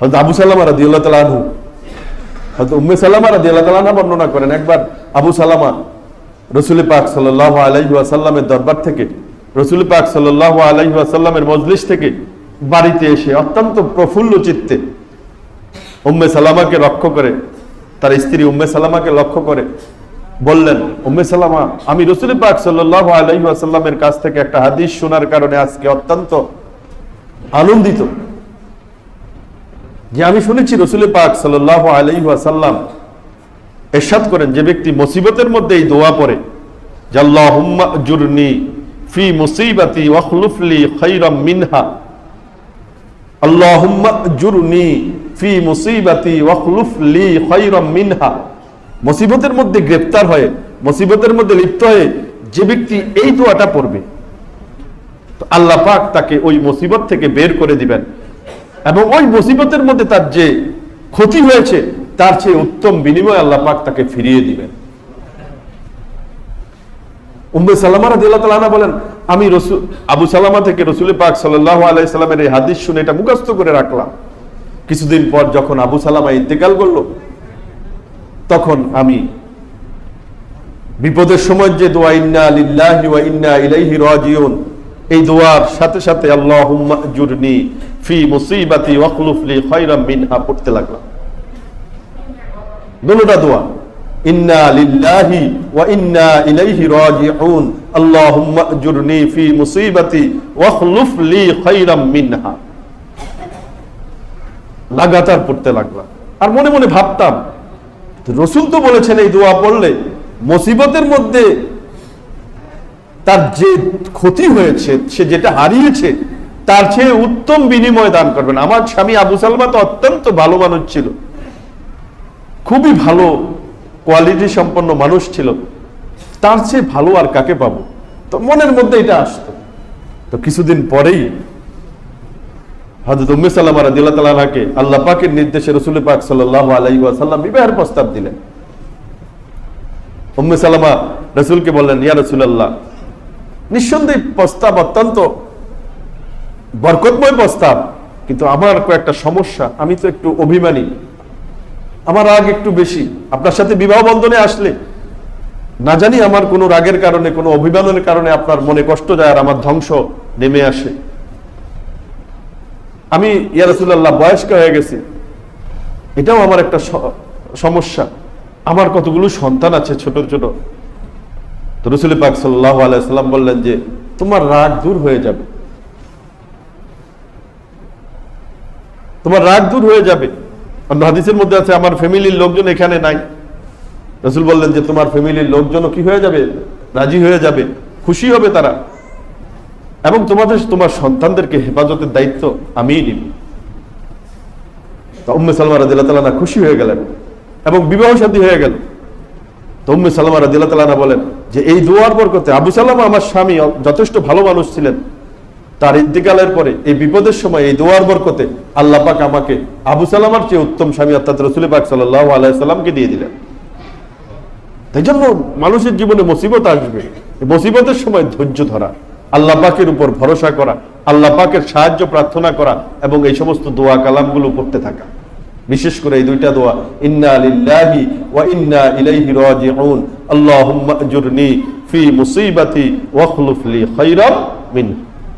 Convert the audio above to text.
হয়তো আবু সালামা রাদি আল্লাহ তালা আনহু। হয়তো উম্মে সালামা রাদি আল্লাহ তালা বর্ণনা করেন, একবার আবু সালামা রসুল পাক সাল্লাহ আলাইহি আসাল্লামের দরবার থেকে, রসুল পাক সাল্লাহ আলাইহি আসাল্লামের মজলিস থেকে বাড়িতে এসে অত্যন্ত প্রফুল্ল চিত্তে উম্মে সালামাকে লক্ষ্য করে, তার স্ত্রী উম্মে সালামাকে লক্ষ্য করে বললেন, উম্মে সালামা, আমি রসুল পাক সাল্লাহ আলাইহি আসাল্লামের কাছ থেকে একটা হাদিস শোনার কারণে আজকে অত্যন্ত আনন্দিত। যে আমি শুনেছি রসুল পাক সাল্লাহ আলাইহি আসাল্লাম এরশাদ করেন যে ব্যক্তি মুসিবতের মধ্যে এই দোয়া পড়ে জাল্লাহুম্মা জুরনি ফি মুসিবাতি ওয়াখলুফলি খাইরাম মিনহা। আল্লাহুম্মা জুরনি ফি মুসিবাতি ওয়াখলুফলি খাইরাম মিনহা। মুসিবতের মধ্যে গ্রেফতার হয়ে, মুসিবতের মধ্যে লিপ্ত হয়ে যে ব্যক্তি এই দোয়াটা পড়বে আল্লাহ পাক তাকে ওই মুসিবত থেকে বের করে দিবেন। এবং ওই মুসিবতের মধ্যে তার যে ক্ষতি হয়েছে, তার চেয়ে উত্তম বিনিময় আল্লাহ পাক তাকে ফিরিয়ে দিবেন। উম্মে সালামা রাদিয়াল্লাহু তাআলা বলেন, আমি রসুল আবু সালামা থেকে রসুল পাক সাল্লাল্লাহু আলাইহি সাল্লামের এই হাদিস শুনে এটা মুখস্থ করে রাখলাম। কিছুদিন পর যখন আবু সালামা ইন্তেকাল করল, তখন আমি বিপদের সময় যে দোয়া, ইন্না লিল্লাহি ওয়া ইন্না ইলাইহি রাজিউন এই দোয়ার সাথে সাথে আল্লাহুম্মা জুরনি ফি মুসিবাতি খায়রাম মিনহা পড়তে লাগলাম। দোয়া। ইন্না লিল্লাহি ওয়া ইন্না ইলাইহি রাজিউন। আল্লাহুম্মা জুরনি ফি মুসিবাতি খায়রাম মিনহা। লাগাতার পড়তে লাগলাম। আর মনে মনে ভাবতাম, রসুল তো বলেছেন এই দোয়া পড়লে মুসিবতের মধ্যে তার যে ক্ষতি হয়েছে, সে যেটা হারিয়েছে তার চেয়ে উত্তম বিনিময় দান করবেন। আমার স্বামী আবু সালমা তো অত্যন্ত ভালো মানুষ ছিল। খুবই ভালো কোয়ালিটি সম্পন্ন মানুষ ছিল। তার চেয়ে ভালো আর কাকে পাবো? তো মনের মধ্যে এটা আসতো। তো কিছুদিন পরেই হযরত উম্মে সাল্লামা রাদিয়াল্লাহু তাআলা আনহাকে আল্লাহ পাকের নির্দেশে রাসূল পাক সাল্লাল্লাহু আলাইহি ওয়াসাল্লাম বিবাহের প্রস্তাব দিলেন। উম্মে সাল্লামা রাসূলকে বললেন, ইয়া রাসূলুল্লাহ, নিঃসন্দেহে প্রস্তাব অত্যন্ত বরকতময় প্রস্তাব, কিন্তু আমার কয়েকটা সমস্যা, আমি তো একটু অভিমানী। আমার রাগ একটু বেশি। আপনার সাথে বিবাহ বন্ধনে আসলে, না জানি আমার কোনো রাগের কারণে, কোনো অভিমানের কারণে আপনার মনে কষ্ট যায় আর আমার ধ্বংস নেমে আসে। আমি ইয়ারসুল্লাহ বয়স্ক হয়ে গেছি। এটাও আমার একটা সমস্যা। আমার কতগুলো সন্তান আছে ছোট ছোট। তো রসুল পাক সাল্লাহ আলাইসাল্লাম বললেন যে, তোমার রাগ দূর হয়ে যাবে। তোমার রাগ দূর হয়ে যাবে। অন্য হাদিসের মধ্যে আছে, আমার ফ্যামিলির লোকজন এখানে নাই। রসুল বললেন যে, তোমার ফ্যামিলির লোকজনও কি হয়ে যাবে? রাজি হয়ে যাবে। খুশি হবে তারা। এবং তোমাদের, তোমার সন্তানদেরকে হেফাজতের দায়িত্ব আমিই নিব। তা উম্মে সালমা তালানা খুশি হয়ে গেলেন এবং বিবাহ শাদী হয়ে গেল। তো উম্মে সালমা তালানা বলেন যে, এই দোয়ার বরকতে আবু সালামা আমার স্বামী যথেষ্ট ভালো মানুষ ছিলেন। তার ইন্তিকালের পরে, এই বিপদের সময়, এই দোয়ার বরকতে আল্লাহ পাক আমাকে আবু সালামার চেয়ে উত্তম স্বামী, অর্থাৎ রসুল পাক সাল্লাহ আলাইসাল্লামকে দিয়ে দিলেন। তাই জন্য মানুষের জীবনে মুসিবত আসবে। মুসিবতের সময় ধৈর্য ধরা, আল্লাহ পাকের উপর ভরসা করা, আল্লাহ পাকের সাহায্য প্রার্থনা করা এবং এই সমস্ত দোয়া কালামগুলো পড়তে থাকা। বিশেষ করে এই দুইটা দোয়া, ইন্না লিল্লাহি ওয়া ইন্না ইলাইহি রাজিউন আল্লাহুম্মা আজুরনি ফি মুসিবাতি ওয়াখলুফ লি খায়রাম মিনহা